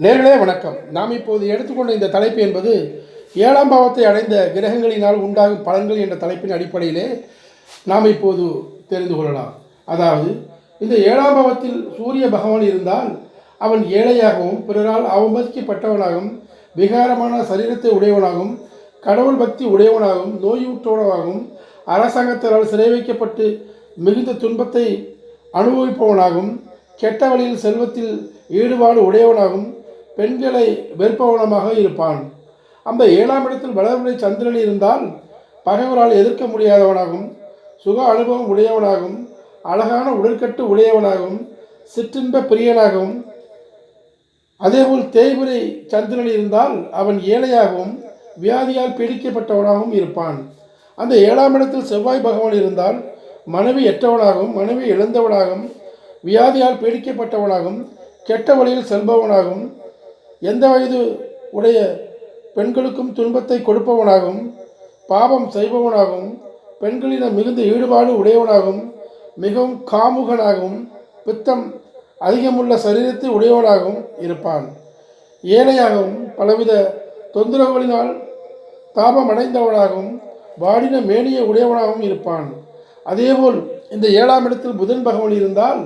நேர்களே வணக்கம். நாம் இப்போது எடுத்துக்கொண்ட இந்த தலைப்பு என்பது ஏழாம் பாவத்தை அடைந்த கிரகங்களினால் உண்டாகும் பலன்கள் என்ற தலைப்பின் அடிப்படையிலே நாம் இப்போது தெரிந்து கொள்ளலாம். அதாவது இந்த ஏழாம் பாவத்தில் சூரிய பகவான் இருந்தால் அவன் ஏழையாகவும் பிறரால் அவமதிக்கப்பட்டவனாகவும் விகாரமான சரீரத்தை உடையவனாகவும் கடவுள் பக்தி உடையவனாகவும் நோயுற்றவனாகவும் அரசாங்கத்தால் சிறை வைக்கப்பட்டு மிகுந்த துன்பத்தை அனுபவிப்பவனாகவும் கெட்ட வழியில் செல்வத்தில் ஈடுபாடு உடையவனாகவும் பெண்களை வெறுப்பவனமாக இருப்பான். அந்த ஏழாம் இடத்தில் வளர்முறை சந்திரன் இருந்தால் பகைவரால் எதிர்க்க முடியாதவனாகவும் சுக அனுபவம் உடையவனாகவும் அழகான உடற்கட்டு உடையவனாகவும் சிற்றின்ப பிரியனாகவும் அதேபோல் தேய்பிரை சந்திரன் இருந்தால் அவன் ஏழையாகவும் வியாதியால் பீடிக்கப்பட்டவனாகவும் இருப்பான். அந்த ஏழாம் இடத்தில் செவ்வாய் பகவான் இருந்தால் மனைவி எற்றவனாகவும் மனைவி இழந்தவனாகவும் வியாதியால் பீடிக்கப்பட்டவனாகவும் கெட்ட வழியில் செல்பவனாகவும் எந்த வயது உடைய பெண்களுக்கும் துன்பத்தை கொடுப்பவனாகவும் பாவம் செய்பவனாகவும் பெண்களிடம் மிகுந்த ஈடுபாடு உடையவனாகவும் மிகவும் காமுகனாகவும் பித்தம் அதிகமுள்ள சரீரத்தை உடையவனாகவும் இருப்பான். ஏழையாகவும் பலவித தொந்தரவுகளினால் தாபம் அடைந்தவனாகவும் வாடின மேனிய உடையவனாகவும் இருப்பான். அதேபோல் இந்த ஏழாம் இடத்தில் புதன் பகவான் இருந்தால்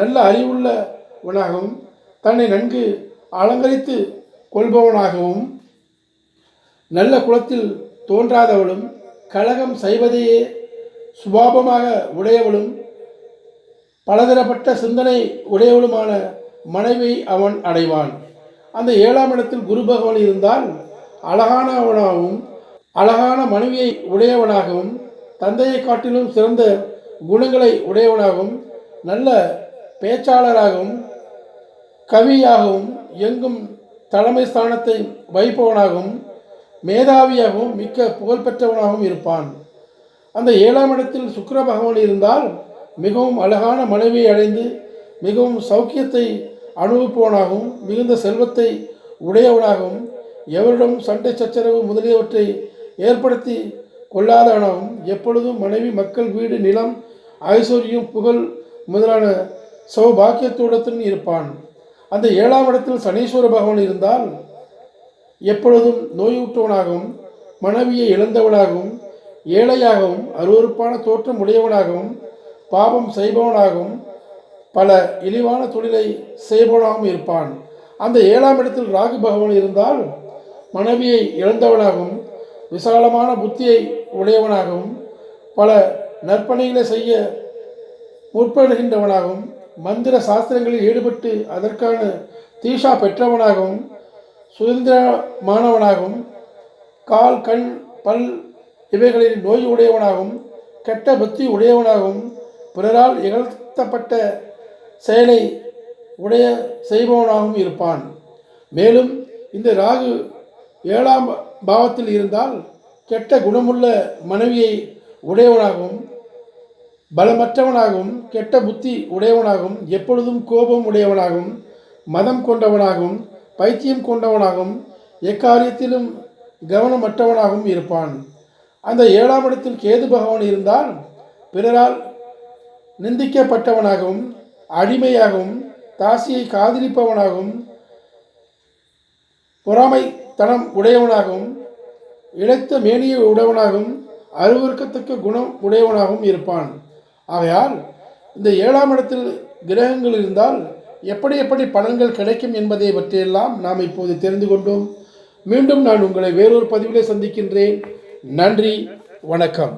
நல்ல அறிவுள்ளவனாகவும் தன்னை நன்கு அலங்கரித்து கொள்பவனாகவும் நல்ல குலத்தில் தோன்றாதவளும் கலகம் செய்வதையே சுபாபமாக உடையவளும் பலதரப்பட்ட சிந்தனை உடையவளுமான மனைவி அவன் அடைவான். அந்த ஏழாம் இடத்தில் குரு பகவான் இருந்தால் அழகானவனாகவும் அழகான மனைவியை உடையவனாகவும் தந்தையை காட்டிலும் சிறந்த குணங்களை உடையவனாகவும் நல்ல பேச்சாளராகவும் கவியாகவும் எங்கும் தலைமை ஸ்தானத்தை வைப்பவனாகவும் மேதாவியாகவும் மிக்க புகழ்பெற்றவனாகவும் இருப்பான். அந்த ஏழாம் இடத்தில் சுக்கர பகவான் இருந்தால் மிகவும் அழகான மனைவியை அடைந்து மிகவும் சௌக்கியத்தை அனுபவிப்பவனாகவும் மிகுந்த செல்வத்தை உடையவனாகவும் எவரிடம் சண்டை சச்சரவு முதலியவற்றை ஏற்படுத்தி கொள்ளாதவனாகவும் எப்பொழுதும் மனைவி மக்கள் வீடு நிலம் ஐஸ்வர்யம் புகழ் முதலான சௌபாக்கியத்துடன் இருப்பான். அந்த ஏழாம் இடத்தில் சனீஸ்வர பகவான் இருந்தால் எப்பொழுதும் நோயூட்டவனாகவும் மனைவியை இழந்தவனாகவும் ஏழையாகவும் அருவறுப்பான தோற்றம் உடையவனாகவும் பாவம் செய்பவனாகவும் பல இழிவான தொழிலை செய்பவனாகவும் இருப்பான். அந்த ஏழாம் இடத்தில் ராகு பகவான் இருந்தால் மனைவியை இழந்தவனாகவும் விசாலமான புத்தியை உடையவனாகவும் பல நற்பணிகளை செய்ய முற்படுகின்றவனாகவும் மந்திர சாஸ்திரங்களில் ஈடுபட்டு அதற்கான தீஷா பெற்றவனாகவும் சுதந்திரமானவனாகவும் கால் கண் பல் இவைகளில் நோய் உடையவனாகவும் கெட்ட புத்தி உடையவனாகவும் பிறரால் இகழ்த்தப்பட்ட செயலை உடைய செய்பவனாகவும் இருப்பான். மேலும் இந்த ராகு ஏழாம் பாவத்தில் இருந்தால் கெட்ட குணமுள்ள மனைவியை உடையவனாகவும் பலமற்றவனாகவும் கெட்ட புத்தி உடையவனாகவும் எப்பொழுதும் கோபம் உடையவனாகவும் மதம் கொண்டவனாகவும் பைத்தியம் கொண்டவனாகவும் எக்காரியத்திலும் கவனமற்றவனாகவும் இருப்பான். அந்த ஏழாம் இடத்தில் கேது பகவான் இருந்தால் பிறரால் நிந்திக்கப்பட்டவனாகவும் அடிமையாகவும் தாசியை காதலிப்பவனாகவும் பொறாமைத்தனம் உடையவனாகவும் இழைத்த மேனியை உடையவனாகவும் அருவருக்கத்தக்க குணம் உடையவனாகவும் இருப்பான். ஆகையால் இந்த ஏழாம் இடத்தில் கிரகங்கள் இருந்தால் எப்படி எப்படி பலன்கள் கிடைக்கும் என்பதை பற்றியெல்லாம் நாம் இப்போது தெரிந்து கொண்டோம். மீண்டும் நான் உங்களை வேறொரு பதிவிலே சந்திக்கின்றேன். நன்றி வணக்கம்.